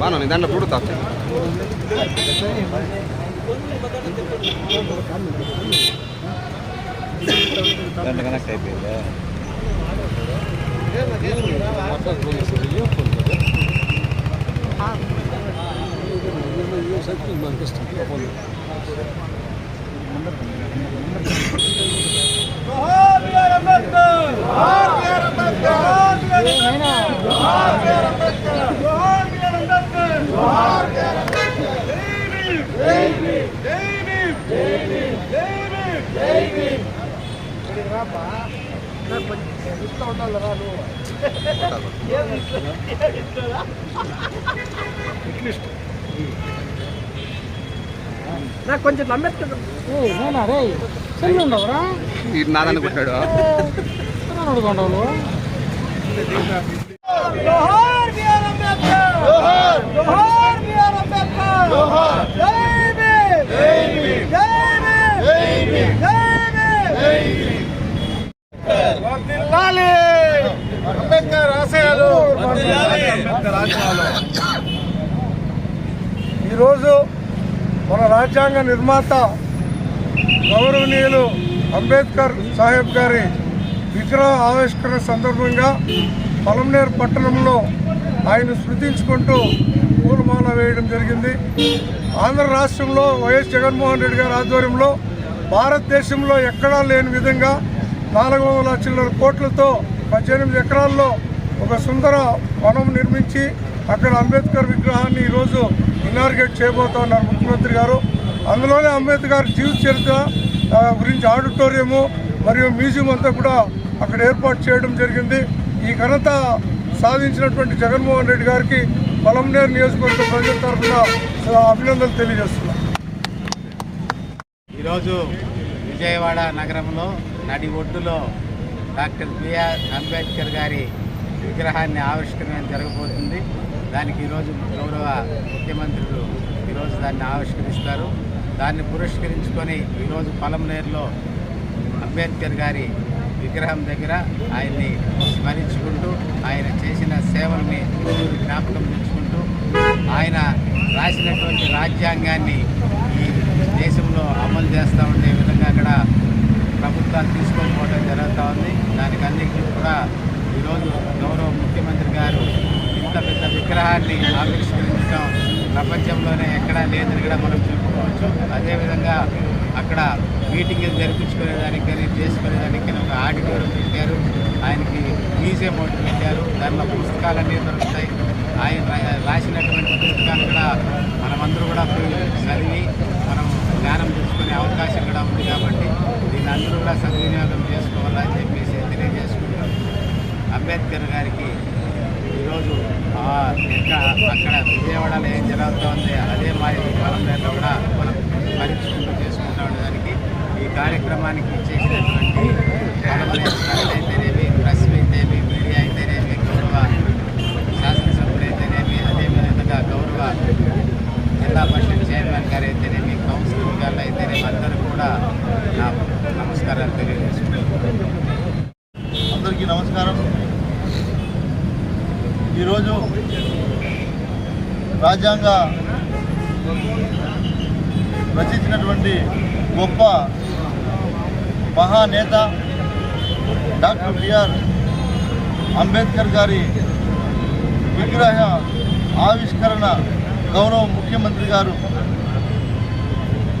బాగా దాంట్లో చూడు తాత దాంట్లో కనెక్ట్ అయిపోయిందా? జోహార్ బిఆర్ అంబేద్కర్ ఇస్తా ఉండాలి రా నువ్వు నాకు కొంచెం అంబేద్కర్ నేనా రే చెల్లి ఉండవురా ఈ నాదాన్ని కొట్టాడు జోహార్ బిఆర్ అంబేద్కర్! జోహార్! జోహార్! అంబేద్కర్ ఈరోజు మన రాజ్యాంగ నిర్మాత గౌరవనీయులు అంబేద్కర్ సాహెబ్ గారి విగ్రహ ఆవిష్కరణ సందర్భంగా పలంనేరు పట్టణంలో ఆయన స్మృతించుకుంటూ పూలమాల వేయడం జరిగింది. ఆంధ్ర రాష్ట్రంలో వైఎస్ జగన్మోహన్ రెడ్డి గారి ఆధ్వర్యంలో భారతదేశంలో ఎక్కడా లేని విధంగా నాలుగు వందల చిల్లర కోట్లతో పద్దెనిమిది ఎకరాల్లో ఒక సుందర వనం నిర్మించి అక్కడ అంబేద్కర్ విగ్రహాన్ని ఈరోజు ఇనార్గేట్ చేయబోతా ఉన్నారు ముఖ్యమంత్రి గారు. అందులోనే అంబేద్కర్ జీవిత చరిత్ర గురించి ఆడిటోరియము మరియు మ్యూజియం అంతా కూడా అక్కడ ఏర్పాటు చేయడం జరిగింది. ఈ ఘనత సాధించినటువంటి జగన్మోహన్ రెడ్డి గారికి పొలంనేరు నియోజకవర్గ ప్రజల తరఫున అభినందనలు తెలియజేస్తున్నాం ఈరోజు విజయవాడ నగరంలో నడి ఒడ్డులో డాక్టర్ బిఆర్ అంబేద్కర్ గారి విగ్రహాన్ని ఆవిష్కరణ జరగబోతుంది. దానికి ఈరోజు గౌరవ ముఖ్యమంత్రులు ఈరోజు దాన్ని ఆవిష్కరిస్తారు. దాన్ని పురస్కరించుకొని ఈరోజు పొలంనేరులో అంబేద్కర్ గారి విగ్రహం దగ్గర ఆయన్ని స్మరించుకుంటూ ఆయన చేసిన సేవల్ని జ్ఞాపకం తెచ్చుకుంటూ ఆయన రాసినటువంటి రాజ్యాంగాన్ని ఈ దేశంలో అమలు చేస్తూ ఉండే విధంగా అక్కడ ప్రభుత్వాలు తీసుకొని పోవడం జరుగుతూ ఉంది. దానికి అన్నింటినీ కూడా ఈరోజు గౌరవ ముఖ్యమంత్రి గారు ఇంత పెద్ద విగ్రహాన్ని ఆవిష్కరించడం ప్రపంచంలోనే ఎక్కడా లేదని కూడా మనం చెప్పుకోవచ్చు అదేవిధంగా అక్కడ మీటింగ్లు జరిపించుకునేదానికి కానీ చేసుకునేదానికి కానీ ఒక ఆడిటోరియం పెట్టారు. ఆయనకి మ్యూజియం ఒకటి పెట్టారు. దానిలో పుస్తకాలన్నీ దొరుకుతాయి. ఆయన రాసినటువంటి పుస్తకాలు కూడా మనమందరూ కూడా చదివి మనం జ్ఞానం తెచ్చుకునే అవకాశం కూడా ఉంది కాబట్టి దీన్ని అందరూ కూడా సద్వినియోగం చేసుకోవాలి. అంబేద్కర్ గారికి ఈరోజు ఆ ఎక్క అక్కడ విజయవాడలో ఏం జరుగుతోంది అదే మాదిరి పొలంలో కూడా మనం పరీక్షలు చేసుకుంటా ఉండడానికి ఈ కార్యక్రమానికి చేసినటువంటి అయితేనేమి ప్రెస్ అయితేనేమి మీడియా అయితేనేమి గౌరవ శాసనసభ్యులు అయితేనేమి అదేవిధంగా గౌరవ జిల్లా పరిషత్ చైర్మన్ గారు అయితేనేమి కౌన్సిలర్ గారు అయితేనేమి అందరూ కూడా నా నమస్కారాలు తెలియజేసుకుంటున్నాను. అందరికీ నమస్కారం. ఈరోజు రాజ్యాంగ రచించినటువంటి గొప్ప మహానేత డాక్టర్ బిఆర్ అంబేద్కర్ గారి విగ్రహ ఆవిష్కరణ గౌరవ ముఖ్యమంత్రి గారు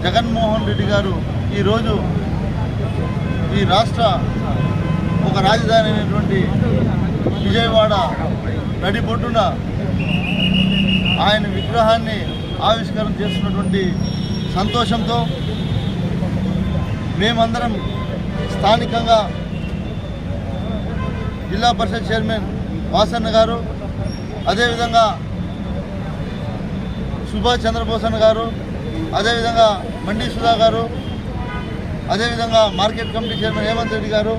జగన్మోహన్ రెడ్డి గారు ఈరోజు ఈ రాష్ట్ర ఒక రాజధాని అయినటువంటి విజయవాడ నడిబొడ్డున ఆయన విగ్రహాన్ని ఆవిష్కరణ చేస్తున్నటువంటి సంతోషంతో మేమందరం స్థానికంగా జిల్లా పరిషత్ చైర్మన్ వాసన్న గారు అదేవిధంగా సుభాష్ చంద్రబోస్ అన్న గారు అదేవిధంగా మండి సుధా గారు అదేవిధంగా market committee chairman Hemanth Reddy గారు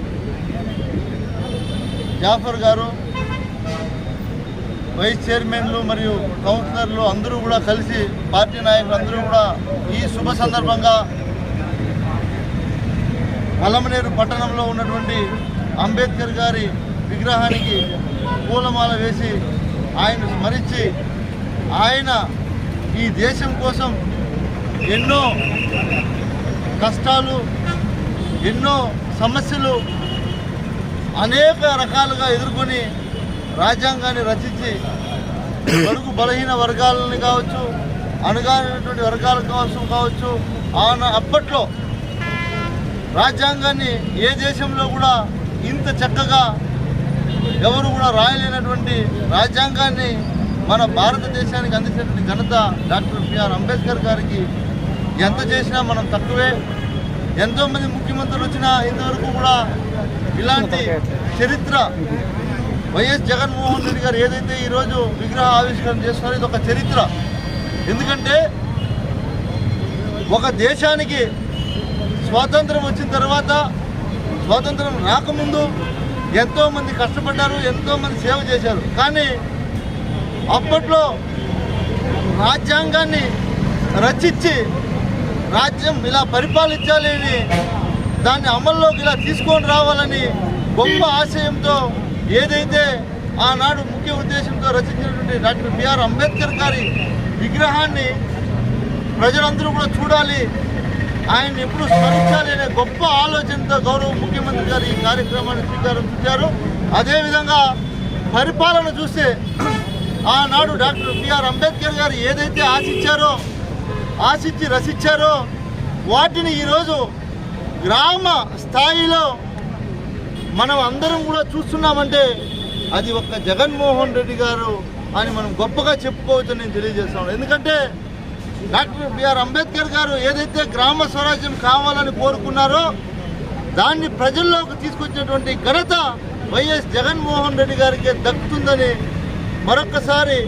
జాఫర్ గారు వైస్ చైర్మన్లు మరియు కౌన్సిలర్లు అందరూ కూడా కలిసి పార్టీ నాయకులు అందరూ కూడా ఈ శుభ సందర్భంగా పలమనేరు పట్టణంలో ఉన్నటువంటి అంబేద్కర్ గారి విగ్రహానికి పూలమాల వేసి ఆయన స్మరించి ఆయన ఈ దేశం కోసం ఎన్నో కష్టాలు ఎన్నో సమస్యలు అనేక రకాలుగా ఎదుర్కొని రాజ్యాంగాన్ని రచించి బడుగు బలహీన వర్గాలని కావచ్చు అణగారినటువంటి వర్గాలు కావచ్చు కావచ్చు ఆన అప్పట్లో రాజ్యాంగాన్ని ఏ దేశంలో కూడా ఇంత చక్కగా ఎవరు కూడా రాయలేనటువంటి రాజ్యాంగాన్ని మన భారతదేశానికి అందించినటువంటి ఘనత డాక్టర్ బిఆర్ అంబేద్కర్ గారికి ఎంత చేసినా మనం తక్కువే. ఎంతోమంది ముఖ్యమంత్రులు వచ్చినా ఇంతవరకు కూడా ఇలాంటి చరిత్ర వైఎస్ జగన్మోహన్ రెడ్డి గారు ఏదైతే ఈరోజు విగ్రహ ఆవిష్కరణ చేస్తున్నారో ఇది ఒక చరిత్ర. ఎందుకంటే ఒక దేశానికి స్వాతంత్రం వచ్చిన తర్వాత స్వాతంత్రం రాకముందు ఎంతోమంది కష్టపడ్డారు ఎంతోమంది సేవ చేశారు. కానీ అప్పట్లో రాజ్యాంగాన్ని రచించి రాజ్యం ఇలా పరిపాలించాలి అని దాన్ని అమల్లోకి ఇలా తీసుకొని రావాలని గొప్ప ఆశయంతో ఏదైతే ఆనాడు ముఖ్య ఉద్దేశంతో రచించినటువంటి డాక్టర్ బిఆర్ అంబేద్కర్ గారి విగ్రహాన్ని ప్రజలందరూ కూడా చూడాలి ఆయన ఎప్పుడు స్మరించాలి అనే గొప్ప ఆలోచనతో గౌరవ ముఖ్యమంత్రి గారు ఈ కార్యక్రమాన్ని శ్రీకారం చుట్టారు అదేవిధంగా పరిపాలన చూస్తే ఆనాడు డాక్టర్ బిఆర్ అంబేద్కర్ గారు ఏదైతే ఆశించారో ఆశించి రచించారో వాటిని ఈరోజు గ్రామ స్థాయిలో మనం అందరం కూడా చూస్తున్నామంటే అది ఒక్క జగన్మోహన్ రెడ్డి గారు అని మనం గొప్పగా చెప్పుకోవచ్చని నేను తెలియజేస్తున్నాను ఎందుకంటే డాక్టర్ బిఆర్ అంబేద్కర్ గారు ఏదైతే గ్రామ స్వరాజ్యం కావాలని కోరుకున్నారో దాన్ని ప్రజల్లోకి తీసుకొచ్చినటువంటి ఘనత వైఎస్ జగన్మోహన్ రెడ్డి గారికి దక్కుతుందని మరొక్కసారి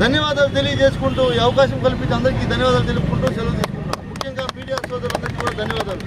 ధన్యవాదాలు తెలియజేసుకుంటూ ఈ అవకాశం కల్పించి అందరికీ ధన్యవాదాలు తెలుపుకుంటూ సెలవు తీసుకుంటున్నాం ముఖ్యంగా మీడియా సోదరులందరికీ కూడా ధన్యవాదాలు.